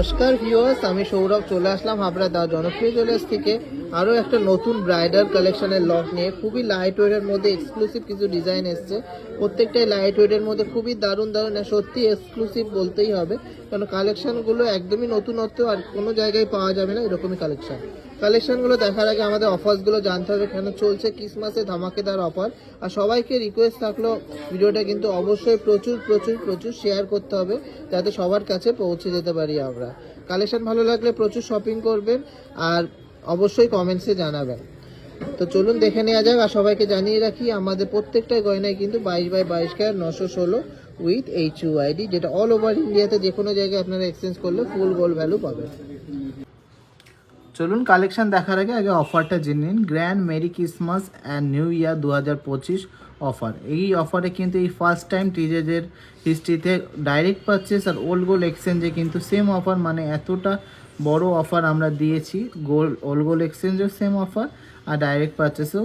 নমস্কার ভিউয়ার্স আমি সৌরভ, চলে আসলাম হাবড়া দা জনপ্রিয় জুয়েলার্স থেকে। আরও একটা নতুন ব্রাইডাল কালেকশনের লক নিয়ে খুবই লাইট ওয়েটের মধ্যে এক্সক্লুসিভ কিছু ডিজাইন এসছে। প্রত্যেকটাই লাইট ওয়েটের মধ্যে খুবই দারুণ দারুণ সত্যি এক্সক্লুসিভ বলতেই হবে। কারণ কালেকশনগুলো একদমই নতুনত্ব আর কোনো জায়গায় পাওয়া যাবে না এরকমই কালেকশন কালেকশনগুলো দেখার আগে আমাদের অফার্সগুলো জানতে হবে কেন চলছে ক্রিসমাসে ধামাকেদার অফার। আর সবাইকে রিকোয়েস্ট থাকল, ভিডিওটা কিন্তু অবশ্যই প্রচুর প্রচুর প্রচুর শেয়ার করতে হবে, যাতে সবার কাছে পৌঁছে যেতে পারি আমরা। কালেকশন ভালো লাগলে প্রচুর শপিং করবেন, আর অবশ্যই কমেন্টসে জানাবেন। তো চলুন দেখে নেওয়া যাক, আর সবাইকে জানিয়ে রাখি, আমাদের প্রত্যেকটা গয়নায় কিন্তু বাইশ বাই বাইশ ক্যার নশো ষোলো উইথ এইচ ইউ আইডি যেটা অল ওভার ইন্ডিয়াতে যে কোনো জায়গায় আপনারা এক্সচেঞ্জ করলে ফুল গোল্ড ভ্যালু পাবেন। চলুন কালেকশন দেখার আগে আগে অফারটা জেনে নিন। Grand merry Christmas and new year দু হাজার পঁচিশ অফার এই অফারে কিন্তু এই ফার্স্ট টাইম টিজেদের হিস্ট্রিতে ডাইরেক্ট পারচেস আর ওল্ড গোল্ড এক্সচেঞ্জে কিন্তু সেম অফার মানে এতটা বড় অফার আমরা দিয়েছি। গোল্ড ওল্ড গোল্ড এক্সচেঞ্জেও সেম অফার আর ডাইরেক্ট পারচেসেও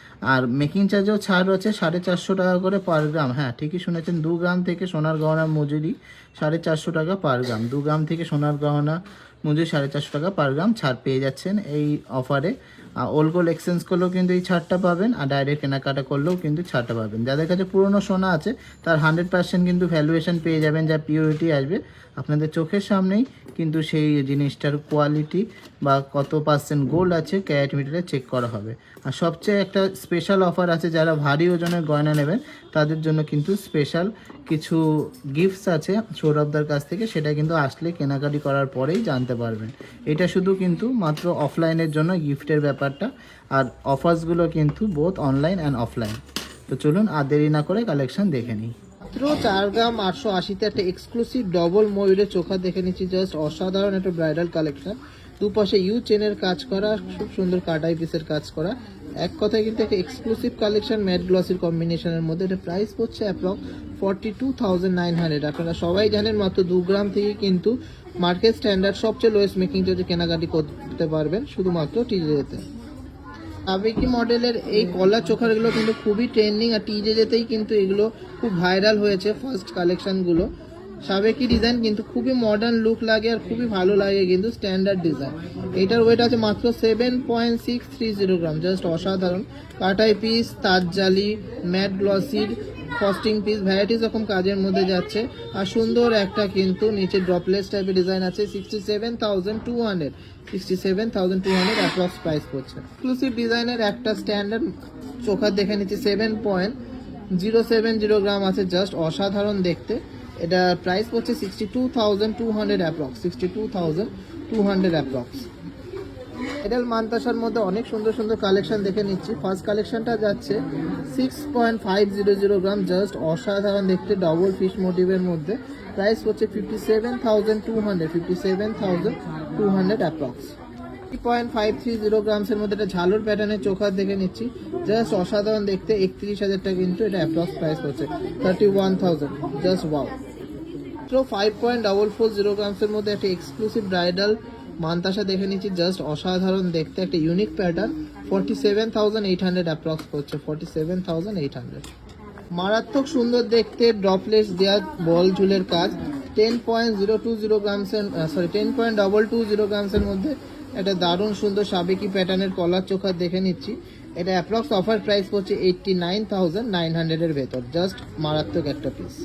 আর মেকিং চার্জেও ছাড় রয়েছে সাড়ে চারশো টাকা করে পার গ্রাম হ্যাঁ ঠিকই শুনেছেন, দু গ্রাম থেকে সোনার গহনার মজুরি সাড়ে চারশো টাকা পার গ্রাম দু গ্রাম থেকে সোনার গহনা মজুরি সাড়ে চারশো টাকা পার গ্রাম ছাড় পেয়ে যাচ্ছেন এই অফারে ওল্ড গোল্ড এক্সচেঞ্জ করলেও কিন্তু এই ছাড়টা পাবেন, আর ডাইরেক্ট কেনাকাটা করলেও কিন্তু ছাড়টা পাবেন। যাদের কাছে পুরনো সোনা আছে, তার হান্ড্রেড পার্সেন্ট কিন্তু ভ্যালুয়েশন পেয়ে যাবেন, যা পিওরিটি আসবে। আপনাদের চোখের সামনেই কিন্তু সেই জিনিসটার কোয়ালিটি বা কত পার্সেন্ট গোল্ড আছে ক্যারেট মিটারে চেক করা হবে। আর সবচেয়ে একটা স্পেশাল অফার আছে, যারা ভারী ওজনের গয়না নেবেন, তাদের জন্য কিন্তু স্পেশাল কিছু গিফটস আছে সৌরভদার কাছ থেকে, সেটা কিন্তু আসলে কেনাকাটি করার পরেই জানতে পারবেন। এটা শুধু কিন্তু মাত্র অফলাইনের জন্য গিফটের ব্যাপারটা, আর অফার্সগুলো কিন্তু বোথ অনলাইন অ্যান্ড অফলাইন তো চলুন আর দেরি না করে কালেকশন দেখে নিই। মাত্র চার গ্রাম আটশো আশিতে একটা এক্সক্লুসিভ ডবল ময়ূরের চোখা দেখে নিচ্ছি জাস্ট অসাধারণ একটা ব্রাইডাল কালেকশন দুপাশে ইউ চেনের কাজ করা, খুব সুন্দর কাটাই পিসের কাজ করা। এক কথায় কিন্তু একটা এক্সক্লুসিভ কালেকশন ম্যাট গ্লসির কম্বিনেশনের মধ্যে। এটা প্রাইস পড়ছে approx forty two thousand nine hundred আপনারা সবাই জানেন মাত্র দু গ্রাম থেকে কিন্তু মার্কেট স্ট্যান্ডার্ড সবচেয়ে লোয়েস্ট মেকিং চার্জে কেনাকাটি করতে পারবেন শুধুমাত্র টিজেতে সাবেকি মডেলের এই কলার চোখারগুলো কিন্তু খুবই ট্রেন্ডিং আর টিজে যেতেই কিন্তু এগুলো খুব ভাইরাল হয়েছে ফার্স্ট কালেকশনগুলো সাবেকি ডিজাইন কিন্তু খুবই মডার্ন লুক লাগে আর খুবই ভালো লাগে কিন্তু স্ট্যান্ডার্ড ডিজাইন এটার ওয়েট আছে মাত্র seven point six three zero gram just অসাধারণ। কাটাই পিস তার জালি ম্যাট গ্লসির ফস্টিং পিস ভ্যারাইটিস রকম কাজের মধ্যে যাচ্ছে। আর সুন্দর একটা কিন্তু নিচে ড্রপলেস টাইপের ডিজাইন আছে sixty seven thousand two hundred sixty seven thousand two hundred approx price পড়ছে। এক্সক্লুসিভ ডিজাইনের একটা স্ট্যান্ডার্ড চোখার দেখে নিচ্ছি seven point zero seven zero gram আছে জাস্ট অসাধারণ দেখতে। এটা প্রাইস পড়ছে sixty two thousand two hundred approx sixty two thousand two hundred approx এডেল মান্তাসার মধ্যে অনেক সুন্দর সুন্দর কালেকশন দেখে নিচ্ছি। ফার্স্ট কালেকশনটা যাচ্ছে six point five zero zero gram just অসাধারণ দেখতে ডবল ফিশ মোটিভের মধ্যে। প্রাইস হচ্ছে fifty seven thousand two hundred fifty seven thousand two hundred approx point five three zero গ্রামসের মধ্যে একটা ঝালুর প্যাটার্নের চোখা দেখে নিচ্ছি। জাস্ট অসাধারণ দেখতে, একত্রিশ হাজার টাকা কিন্তু এটা অ্যাপ্রক্স প্রাইস হচ্ছে thirty one thousand just wow মাত্র five point double four zero গ্রামসের মধ্যে একটা এক্সক্লুসিভ ব্রাইডাল মান্তাসা দেখে নিচ্ছি জাস্ট অসাধারণ দেখতে, একটা unique pattern forty seven thousand eight hundred approx করছে forty seven thousand eight hundred মারাত্মক সুন্দর দেখতে ড্রপলেস দেওয়া বল ঝুলের কাজ ten point zero two zero গ্রামসের sorry ten point double two zero গ্রামসের মধ্যে একটা দারুণ সুন্দর সাবেকি প্যাটার্নের কলার চোখা দেখে নিচ্ছি। এটা অ্যাপ্রক্স অফার প্রাইস পড়ছে এইটটি নাইন থাউজেন্ড নাইন হান্ড্রেডের ভেতর জাস্ট মারাত্মক একটা পিস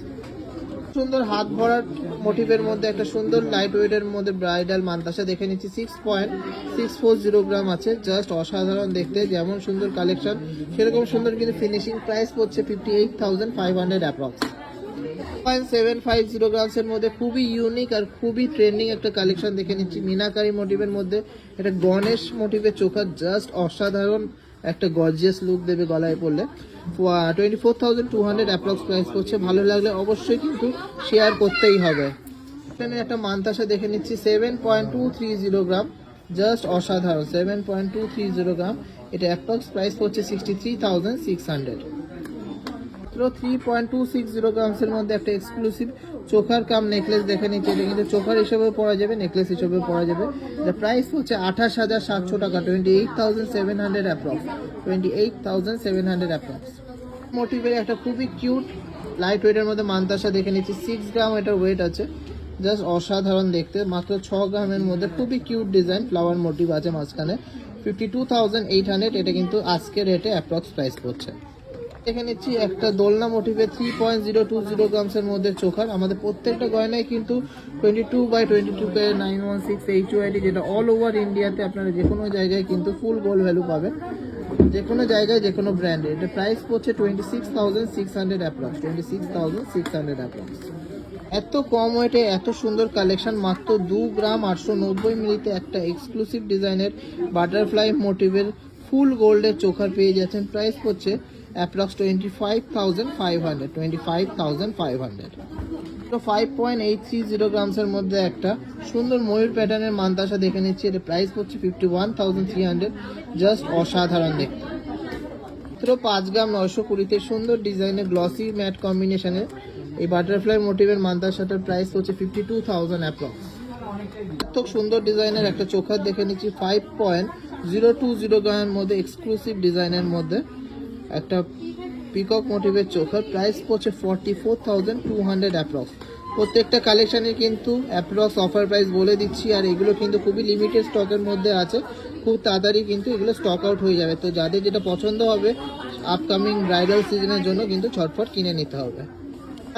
সুন্দর হাত ভরার মোটিভের মধ্যে একটা সুন্দর লাইট ওয়েটের মধ্যে ব্রাইডাল মান্তাসা দেখে নিচ্ছি। Six point six four zero gram আছে। জাস্ট অসাধারণ দেখতে, যেমন সুন্দর কালেকশন সেরকম সুন্দর কিন্তু ফিনিশিং প্রাইস পড়ছে fifty eight thousand five hundred approx point seven five zero গ্রামসের মধ্যে খুবই ইউনিক আর খুবই ট্রেন্ডিং একটা কালেকশন দেখে নিচ্ছি। মিনাকারি মোটিভের মধ্যে একটা গণেশ মোটিভের চোখা জাস্ট অসাধারণ একটা গর্জিয়াস লুক দেবে গলায় পড়লে। Twenty four thousand two hundred approx price করছে। ভালো লাগলে অবশ্যই কিন্তু শেয়ার করতেই হবে। এখানে একটা মান্তাসা দেখে নিচ্ছি seven point two three zero gram just অসাধারণ seven point two three zero gram এটা অ্যাপ্রক্স প্রাইস পড়ছে sixty three thousand six hundred three point two six zero গ্রামসের মধ্যে একটা এক্সক্লুসিভ চোখার কাম নেকলেস দেখে নিচ্ছে, এটা কিন্তু চোখার হিসেবেও পরা যাবে নেকলেস হিসেবেও পরা যাবে। এটা প্রাইস হচ্ছে আঠাশ হাজার সাতশো টাকা twenty eight thousand seven hundred approx twenty eight thousand seven hundred approx মোটিভের একটা খুবই কিউট লাইট ওয়েটের মধ্যে মান্তাসা দেখে নিচ্ছি সিক্স গ্রাম এটার ওয়েট আছে। জাস্ট অসাধারণ দেখতে, মাত্র ছ গ্রামের মধ্যে খুবই কিউট ডিজাইন ফ্লাওয়ার মোটিভ আছে মাঝখানে। Fifty two thousand eight hundred এটা কিন্তু আজকের রেটে অ্যাপ্রক্স প্রাইস পড়ছে। দেখে নিচ্ছি, একটা দোলনা মোটিভে three point zero two zero গ্রামসের মধ্যে চোখার। আমাদের প্রত্যেকটা গয়নায় কিন্তু twenty two by twenty two K nine one six H YD যেটা অল ওভার ইন্ডিয়াতে আপনারা যে কোনো জায়গায় কিন্তু ফুল গোল্ড ভ্যালু পাবেন। যে কোনো জায়গায়, যে কোনো ব্র্যান্ডে এটা প্রাইস পড়ছে twenty six thousand six hundred approx twenty six thousand six hundred approx এত কম ওয়েটে এত সুন্দর কালেকশন মাত্র দু গ্রাম আটশো নব্বই মিলিতে একটা এক্সক্লুসিভ ডিজাইনের বাটারফ্লাই মোটিভের ফুল গোল্ডের চোখার পেয়ে যাচ্ছেন। প্রাইস পড়ছে approx twenty five thousand five hundred twenty five thousand five hundred তো five point eight three zero গ্রামসের মধ্যে একটা সুন্দর ময়ূর প্যাটার্নের মান্তাসা দেখে নিচ্ছি। এটা প্রাইস পড়ছে fifty one thousand three hundred just অসাধারণ দেখতে। মাত্র পাঁচ গ্রাম নয়শো কুড়িতে সুন্দর ডিজাইনের গ্লসি ম্যাট কম্বিনেশনের এই বাটারফ্লাই মোটিভের মান্তাসাটার প্রাইস হচ্ছে ফিফটি টু থাউজেন্ড অ্যাপ্রক্স তো সুন্দর ডিজাইনের একটা চোখার দেখে নিচ্ছি। Five point zero two zero গ্রামের মধ্যে এক্সক্লুসিভ ডিজাইনের মধ্যে একটা পিকক মোটিভের চোখার প্রাইস পড়ছে forty four thousand two hundred approx প্রত্যেকটা কালেকশানের কিন্তু অ্যাপ্রক্স অফার প্রাইস বলে দিচ্ছি আর এগুলো কিন্তু খুবই লিমিটেড স্টকের মধ্যে আছে। খুব তাড়াতাড়ি কিন্তু এগুলো স্টক আউট হয়ে যাবে। তো যাদের যেটা পছন্দ হবে আপকামিং ব্রাইডাল সিজনের জন্য কিন্তু ছটফট কিনে নিতে হবে।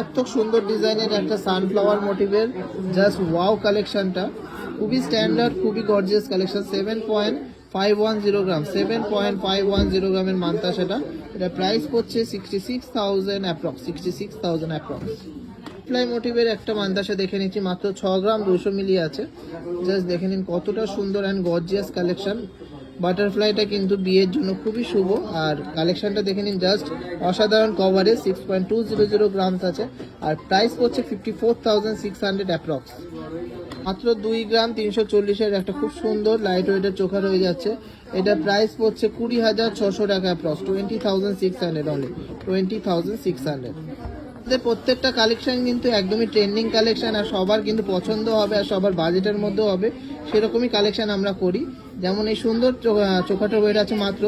এত সুন্দর ডিজাইনের একটা সানফ্লাওয়ার মোটিভের জাস্ট ওয়াও কালেকশানটা খুবই স্ট্যান্ডার্ড খুবই gorgeous collection seven point five one zero gram seven point five one zero গ্রামের মান্তা সেটা। এটা প্রাইস পড়ছে sixty six thousand approx sixty six thousand approx fly মোটিভের একটা মান্তাসা দেখে নিচ্ছি, মাত্র ছ গ্রাম দুশো মিলি আছে। জাস্ট দেখে নিন কতটা সুন্দর অ্যান্ড গর্জিয়াস কালেকশন বাটারফ্লাইটা কিন্তু বিয়ের জন্য খুবই শুভ। আর কালেকশনটা দেখে নিন, জাস্ট অসাধারণ coverage six point two zero zero grams আছে। আর প্রাইস পড়ছে fifty four thousand six hundred approx মাত্র দুই গ্রাম তিনশো চল্লিশের একটা খুব সুন্দর লাইট ওয়েটের চোখা রয়ে যাচ্ছে। এটা প্রাইস পড়ছে কুড়ি হাজার ছশো টাকা approx twenty thousand six hundred only twenty thousand six hundred প্রত্যেকটা কালেকশন কিন্তু একদমই ট্রেন্ডিং কালেকশন আর সবার কিন্তু পছন্দ হবে, আর সবার বাজেটের মধ্যেও হবে। সেরকমই কালেকশন আমরা করি। যেমন এই সুন্দর চোখাটার ওয়েট আছে মাত্র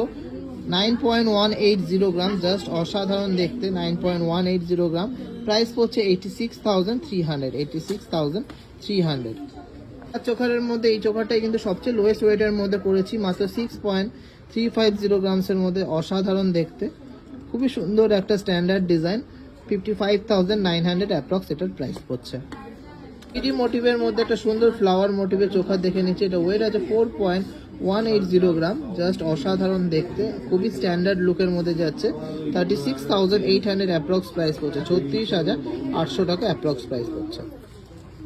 nine point one eight zero gram, just অসাধারণ দেখতে, nine point one eight zero gram. Price পড়ছে eighty six thousand three hundred eighty six thousand three hundred. আর চোখারের মধ্যে, এই চোখাটাই কিন্তু সবচেয়ে লোয়েস্ট ওয়েটের মধ্যে পড়েছি, মাত্র six point three five zero গ্রামসের মধ্যে, অসাধারণ দেখতে। খুবই সুন্দর একটা standard design fifty five thousand nine hundred approx এটার প্রাইস পড়ছে। ইডি মোটিভের মধ্যে একটা সুন্দর ফ্লাওয়ার মোটিভের চোখা দেখে নিচ্ছে। এটা ওয়েট আছে four point one eight zero gram just অসাধারণ দেখতে, খুবই স্ট্যান্ডার্ড লুকের মধ্যে যাচ্ছে। Thirty six thousand eight hundred approx price পড়ছে, ছত্রিশ হাজার আটশো টাকা অ্যাপ্রক্স প্রাইস পড়ছে।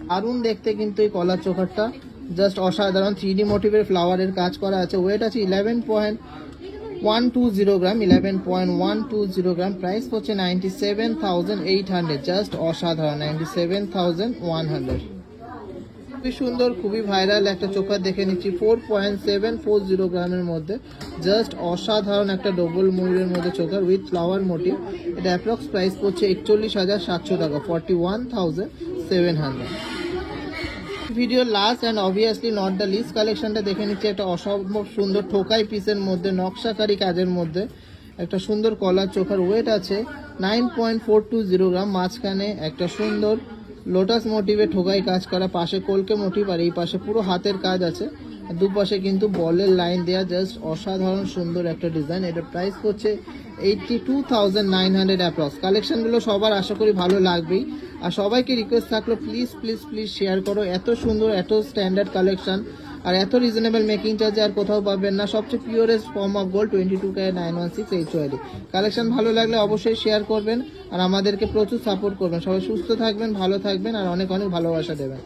দারুণ দেখতে কিন্তু এই কলার চোখারটা জাস্ট অসাধারণ। থ্রি ডি মোটিভের ফ্লাওয়ারের কাজ করা আছে। ওয়েট আছে eleven point one two zero gram eleven point one two zero gram price পড়ছে ninety seven thousand eight hundred just অসাধারণ ninety seven thousand one hundred খুবই সুন্দর, খুবই ভাইরাল একটা চোখা দেখে নিচ্ছি four point seven four zero গ্রামের মধ্যে। জাস্ট অসাধারণ একটা ডবল ময়ূরের মধ্যে চোখার উইথ ফ্লাওয়ার মোটিভ এটা অ্যাপ্রক্স প্রাইস পড়ছে একচল্লিশ হাজার সাতশো টাকা forty one thousand seven hundred video last and obviously not the least কালেকশনটা দেখে নিচ্ছি। একটা অসম্ভব সুন্দর ঠোকাই পিসের মধ্যে, নকশাকারী কাজের মধ্যে। একটা সুন্দর কলার চোখার ওয়েট আছে nine point four two zero gram. মাঝখানে একটা সুন্দর লোটাস মোটিভে ঠোকাই কাজ করা, পাশে কলকে মোটিভ আর এই পাশে পুরো হাতের কাজ আছে। দুপাশে কিন্তু বলের লাইন দেওয়া জাস্ট অসাধারণ সুন্দর একটা ডিজাইন এটার প্রাইস পড়ছে eighty two thousand nine hundred approx কালেকশনগুলো সবার আশা করি ভালো লাগবেই। আর সবাইকে রিকোয়েস্ট থাকল প্লিজ প্লিজ প্লিজ শেয়ার করো। এত সুন্দর, এত স্ট্যান্ডার্ড কালেকশন আর এত রিজনেবল মেকিং চার্জে আর কোথাও পাবেন না। সবচেয়ে purest form of gold twenty two K nine one six H YD collection ভালো লাগলে অবশ্যই শেয়ার করবেন আর আমাদেরকে প্রচুর সাপোর্ট করবেন। সবাই সুস্থ থাকবেন, ভালো থাকবেন আর অনেক অনেক ভালোবাসা দেবেন।